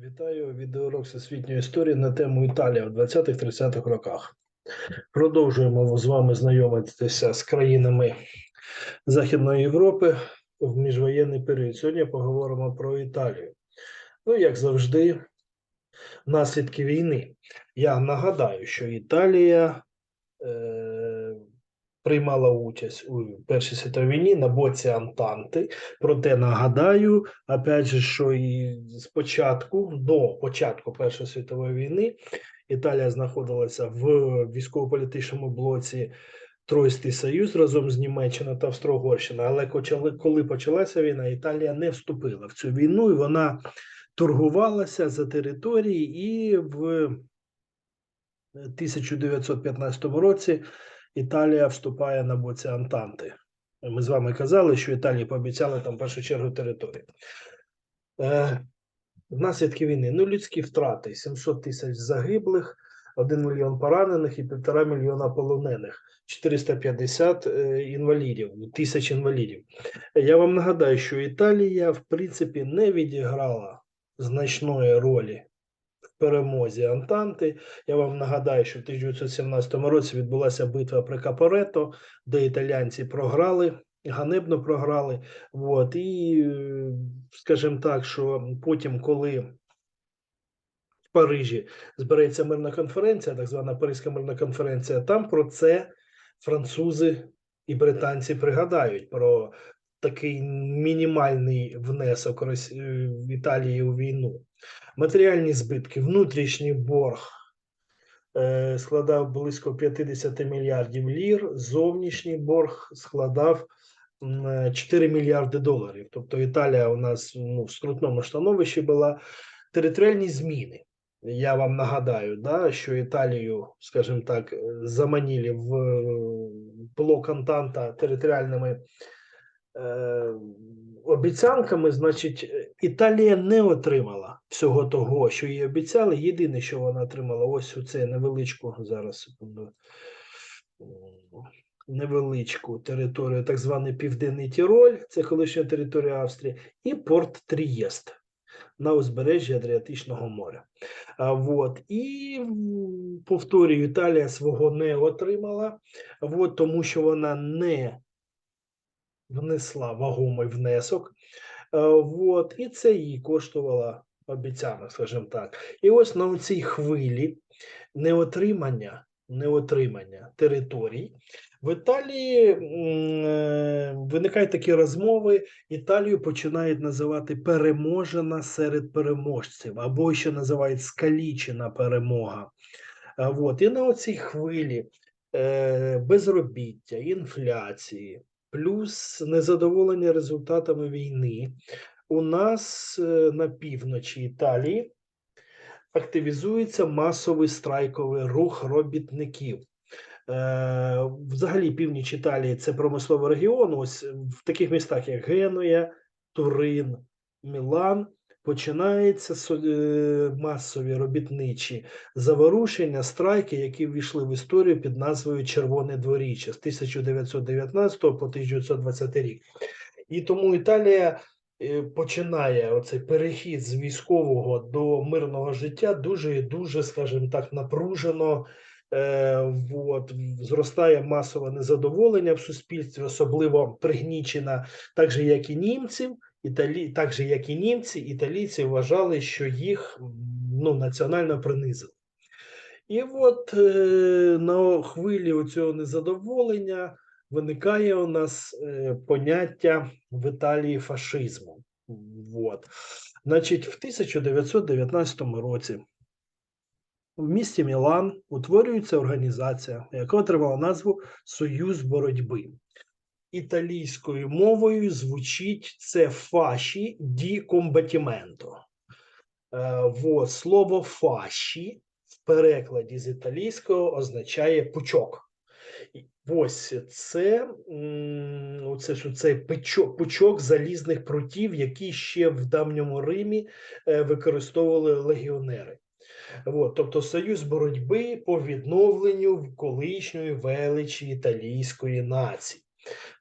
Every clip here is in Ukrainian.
Вітаю відеоурок всесвітньої історії на тему Італія в 20-30-х роках. Продовжуємо з вами знайомитися з країнами Західної Європи в міжвоєнний період. Сьогодні поговоримо про Італію. Ну, як завжди, наслідки війни. Я нагадаю, що Італія е, приймала участь у Першій світовій війні на боці Антанти. Проте нагадаю, опять же, що і спочатку, до початку Першої світової війни, Італія знаходилася в військово-політичному блоці Тройський Союз разом з Німеччиною та Австро-Угорщиною. Але коли почалася війна, Італія не вступила в цю війну, і вона торгувалася за території, і в 1915 році Італія вступає на боці Антанти. Ми з вами казали, що Італії пообіцяли там в першу чергу територію. Е, наслідки війни. Ну, людські втрати: 700 тисяч загиблих, 1 мільйон поранених і 1,5 мільйона полонених, 450 е, інвалідів, тисяч інвалідів. Я вам нагадаю, що Італія, в принципі, не відіграла значної ролі перемозі Антанти. Я вам нагадаю, що в 1917 році відбулася битва при Капорето, де італійці програли, ганебно програли. От, і, е, скажімо так, що потім, коли в Парижі збереться мирна конференція, так звана Паризька мирна конференція, там про це французи і британці пригадають про такий мінімальний внесок е, в Італії у війну. Матеріальні збитки, внутрішній борг е, складав близько 50 мільярдів лір, зовнішній борг складав е, 4 мільярди доларів. Тобто Італія у нас ну, в скрутному становищі була. Територіальні зміни. Я вам нагадаю, да, що Італію, скажімо так, заманили в е, блок Антанта територіальними обіцянками, значить, е, Італія не отримала всього того, що їй обіцяли. Єдине, що вона отримала, ось оце невеличку зараз секунду. Невеличку територію, так званий Південний Тіроль, це колишня територія Австрії, і порт Трієст на узбережжі Адріатичного моря. А, вот. І повторюю, Італія свого не отримала, вот, тому що вона не внесла вагомий внесок. Е, Вот, і це їй коштувало обіцянок, скажімо так. І ось на цій хвилі неотримання, неотримання територій в Італії е, виникають такі розмови. Італію починають називати переможена серед переможців, або ще називають скалічена перемога. А, Вот. І на оцій хвилі е, безробіття, інфляції, плюс незадоволення результатами війни. У нас е, на півночі Італії активізується масовий страйковий рух робітників. Е, Взагалі, північ Італії це промисловий регіон. Ось в таких містах, як Генуя, Турин, Мілан, починаються е, масові робітничі заворушення, страйки, які ввійшли в історію під назвою Червоне дворіччя з 1919 по 1920 рік. І тому Італія е, починає оцей перехід з військового до мирного життя дуже і дуже, скажімо так, напружено. Е, вот, зростає масове незадоволення в суспільстві, особливо пригнічена, так же як і німців. Італі... Так же, як і німці, італійці вважали, що їх ну, національно принизили. І от е, на хвилі цього незадоволення виникає у нас е, поняття в Італії фашизму. Вот. Значить, в 1919 році в місті Мілан утворюється організація, яка отримала назву Союз боротьби. Італійською мовою звучить це фаші ді комбатіменто. Е, слово фаші в перекладі з італійського означає пучок. Ось це, оце ж цей пучок, пучок залізних прутів, які ще в давньому Римі е, використовували легіонери. От, тобто союз боротьби по відновленню колишньої величі італійської нації.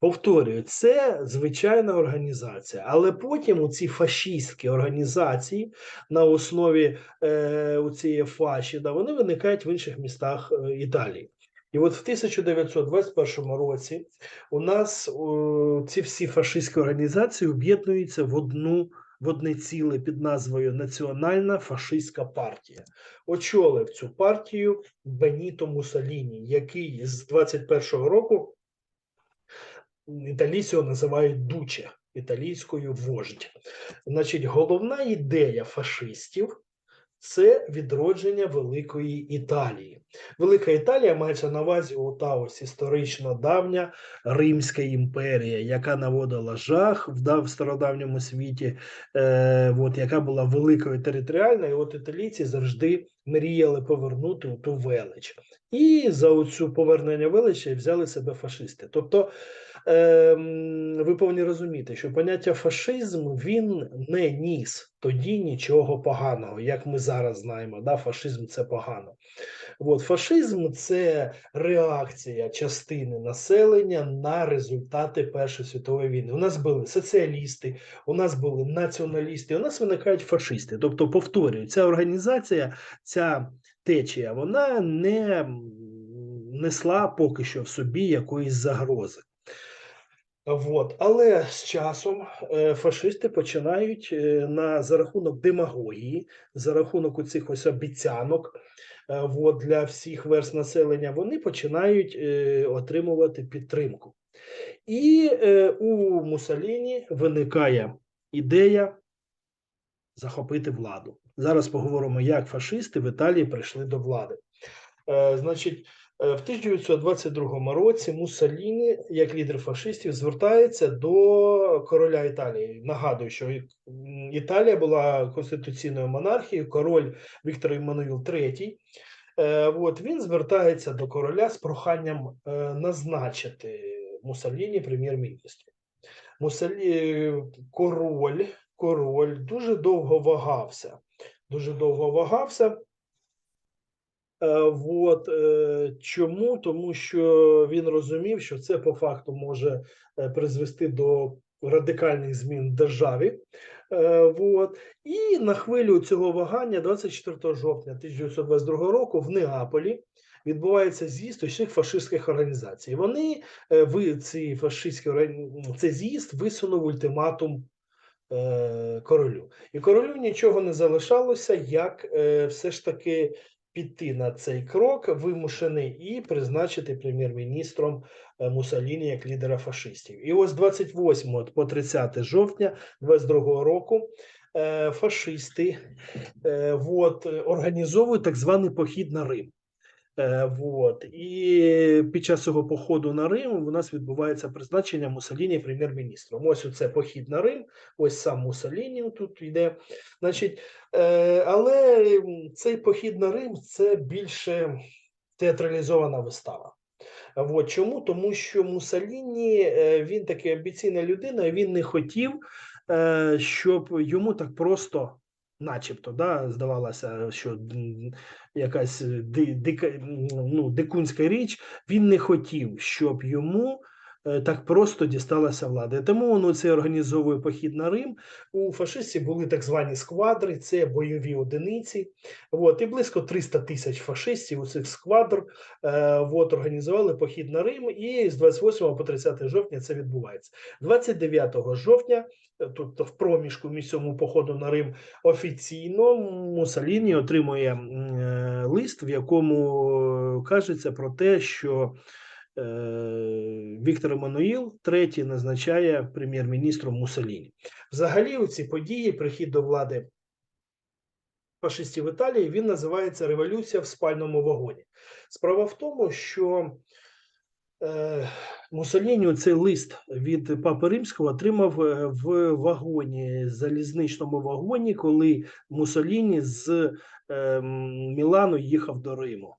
Повторюю, це звичайна організація, але потім у ці фашистські організації на основі е, у цієї фаші, да, вони виникають в інших містах е, Італії. І от в 1921 році у нас о, ці всі фашистські організації об'єднуються в одну в одне ціле під назвою Національна фашистська партія. Очолив цю партію Беніто Муссоліні, який з 21-го року італійцього називають Дуче, італійською вождь. Значить, головна ідея фашистів це відродження Великої Італії. Велика Італія мається на увазі ота ось історично давня Римська імперія, яка наводила жах в, стародавньому світі, е, от, яка була великою територіальною. От італійці завжди мріяли повернути ту велич. І за оцю повернення величі взяли себе фашисти. Тобто ем, ви повинні розуміти, що поняття фашизм він не ніс тоді нічого поганого, як ми зараз знаємо. Да? Фашизм це погано. От, фашизм це реакція частини населення на результати Першої світової війни. У нас були соціалісти, у нас були націоналісти, у нас виникають фашисти. Тобто, повторюю, ця організація, ця течія, вона не несла поки що в собі якоїсь загрози. От. Але з часом е, фашисти починають е, на за рахунок демагогії, за рахунок цих ось обіцянок е, от, для всіх верст населення, вони починають отримувати підтримку. І у Муссоліні виникає ідея захопити владу. Зараз поговоримо, як фашисти в Італії прийшли до влади. Значить, в 1922 році Муссоліні, як лідер фашистів, звертається до короля Італії. Нагадую, що Італія була конституційною монархією, король Віктор Іммануїл III. Е, От він звертається до короля з проханням е, назначити Муссоліні прем'єр-міністром. Муссолі... король, король дуже довго вагався. Дуже довго вагався. Е, Вот е, чому? Тому що він розумів, що це по факту може е, призвести до радикальних змін в державі. Вот. І на хвилю цього вагання, 24 жовтня 1922 року, в Неаполі відбувається з'їзд усіх фашистських організацій. Вони ви ці фашистські цей з'їзд висунув ультиматум королю. І королю нічого не залишалося, як все ж таки піти на цей крок, вимушений і призначити прем'єр-міністром Мусаліні як лідера фашистів. І ось 28 по 30 жовтня 22 року е, фашисти от, е, організовують так званий похід на Рим. Е, Вот. І під час цього походу на Рим у нас відбувається призначення Муссоліні прем'єр-міністром. Ось оце похід на Рим, ось сам Муссоліні тут йде. Значить, е, але цей похід на Рим це більше театралізована вистава. От чому? Тому що Муссоліні е, він такий амбіційна людина, і він не хотів, щоб йому так просто, начебто, да, здавалося, що якась ди- дика, ну, дикунська річ, він не хотів, щоб йому. Е, Так просто дісталася влада. Тому він це організовує похід на Рим. У фашистів були так звані сквадри, це бойові одиниці. От, і близько 300 тисяч фашистів у цих сквадр е, от, організували похід на Рим, і з 28 по 30 жовтня це відбувається. 29 жовтня, е, тобто в проміжку між цьому походу на Рим, офіційно Муссоліні отримує е, лист, в якому кажеться про те, що Віктор Еммануїл III назначає прем'єр-міністром Муссоліні. Взагалі, у ці події, прихід до влади фашистів Італії, він називається Революція в спальному вагоні. Справа в тому, що е, Муссоліні цей лист від Папи Римського отримав е, в вагоні, залізничному вагоні, коли Муссоліні з е, Мілану їхав до Риму.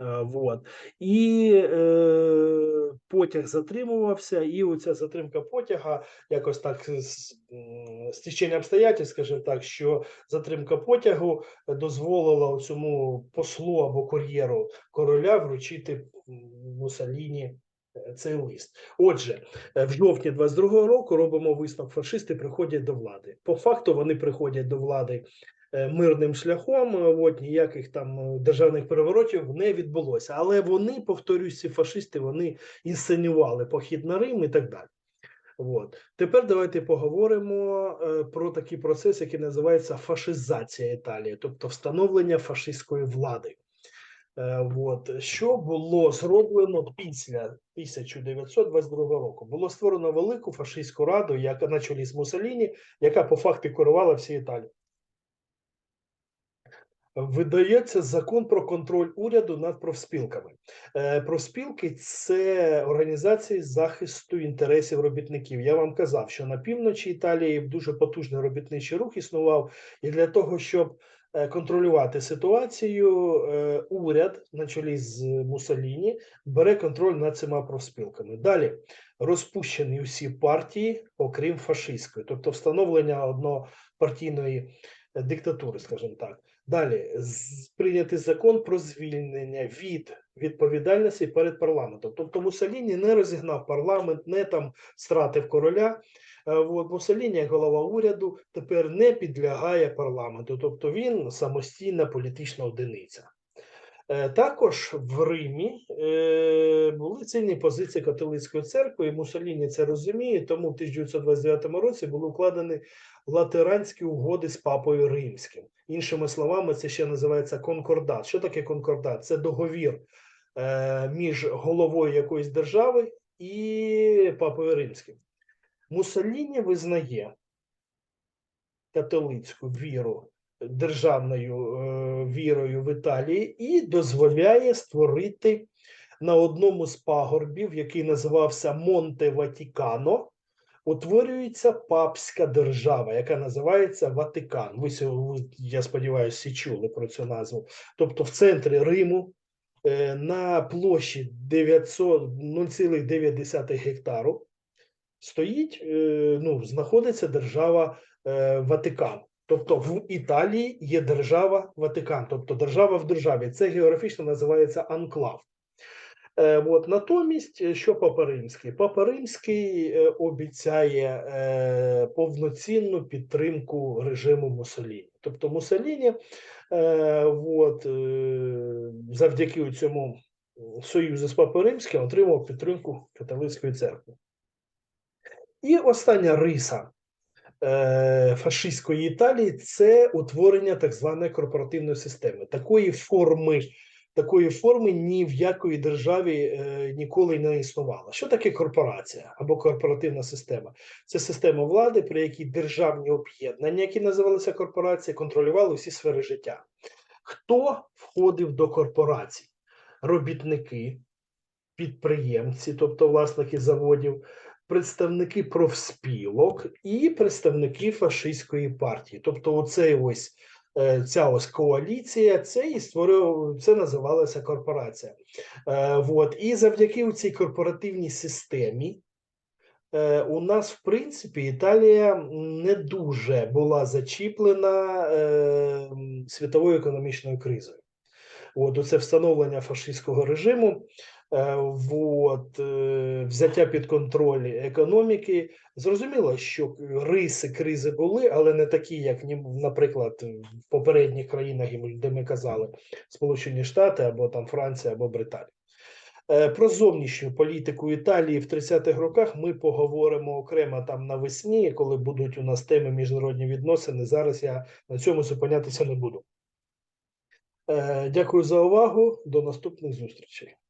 Е, Вот. І е, потяг затримувався, і оця затримка потяга якось так з стічення обстоятельств, скажімо так, що затримка потягу дозволила цьому послу або кур'єру короля вручити м, Муссоліні е, цей лист. Отже, е, в жовтні 22-го року робимо висновок. Фашисти приходять до влади. По факту вони приходять до влади мирним шляхом. е, От ніяких там е, державних переворотів не відбулося. Але вони, повторюсь, ці фашисти, вони інсценювали похід на Рим і так далі. От. Тепер давайте поговоримо е, про такий процес, який називається фашизація Італії, тобто встановлення фашистської влади. Е, От. Що було зроблено після 1922 року? Було створено велику фашистську раду, яка на чолі з Муссоліні, яка по факту керувала всією Італією. Видається закон про контроль уряду над профспілками. Е, Профспілки це організації захисту інтересів робітників. Я вам казав, що на півночі Італії дуже потужний робітничий рух існував, і для того, щоб е, контролювати ситуацію, е, уряд на чолі з Муссоліні бере контроль над цими профспілками. Далі розпущені всі партії, окрім фашистської, тобто встановлення однопартійної диктатури, скажімо так. Далі прийнятий закон про звільнення від відповідальності перед парламентом. Тобто Мусаліні не розігнав парламент, не там стратив короля. Е, От Муссоліні, як голова уряду, тепер не підлягає парламенту, тобто він самостійна політична одиниця. Е, Також в Римі е, були сильні позиції католицької церкви, і Муссоліні це розуміє, тому в 1929 році були укладені латеранські угоди з папою римським. Іншими словами, це ще називається конкордат. Що таке конкордат? Це договір е, між головою якоїсь держави і папою римським. Муссоліні визнає католицьку віру державною вірою в Італії і дозволяє створити на одному з пагорбів, який називався Монте Ватікано, утворюється папська держава, яка називається Ватикан. Ви, я сподіваюся, всі чули про цю назву. Тобто, в центрі Риму е, на площі 900 0,9 гектару стоїть, е, ну, знаходиться держава е, Ватикан. Тобто в Італії є держава Ватикан, тобто держава в державі. Це географічно називається анклав. Е, от, натомість, е, що Папа Римський? Папа Римський е, обіцяє е, повноцінну підтримку режиму Муссоліні. Тобто Муссоліні е, от, е, завдяки цьому союзу з Папою Римським отримав підтримку католицької церкви. І остання риса фашистської Італії це утворення так званої корпоративної системи. Такої форми, такої форми ні в якої державі е, ніколи не існувало. Що таке корпорація або корпоративна система? Це система влади, при якій державні об'єднання, які називалися корпорації, контролювали всі сфери життя. Хто входив до корпорацій? Робітники, підприємці, тобто власники заводів, представники профспілок і представники фашистської партії. Тобто, оцей ось е, ця ось коаліція, це і створив, це називалася корпорація. Е, вот. І завдяки цій корпоративній системі. е, У нас, в принципі, Італія не дуже була зачіплена е, світовою економічною кризою. От оце встановлення фашистського режиму, е, от, е, взяття під контроль економіки. Зрозуміло, що риси кризи були, але не такі, як наприклад, в попередніх країнах, де ми казали, Сполучені Штати або там Франція або Британія. Е, Про зовнішню політику Італії в 30-х роках ми поговоримо окремо там навесні, коли будуть у нас теми міжнародні відносини. Зараз я на цьому зупинятися не буду. Е, Дякую за увагу. До наступних зустрічей.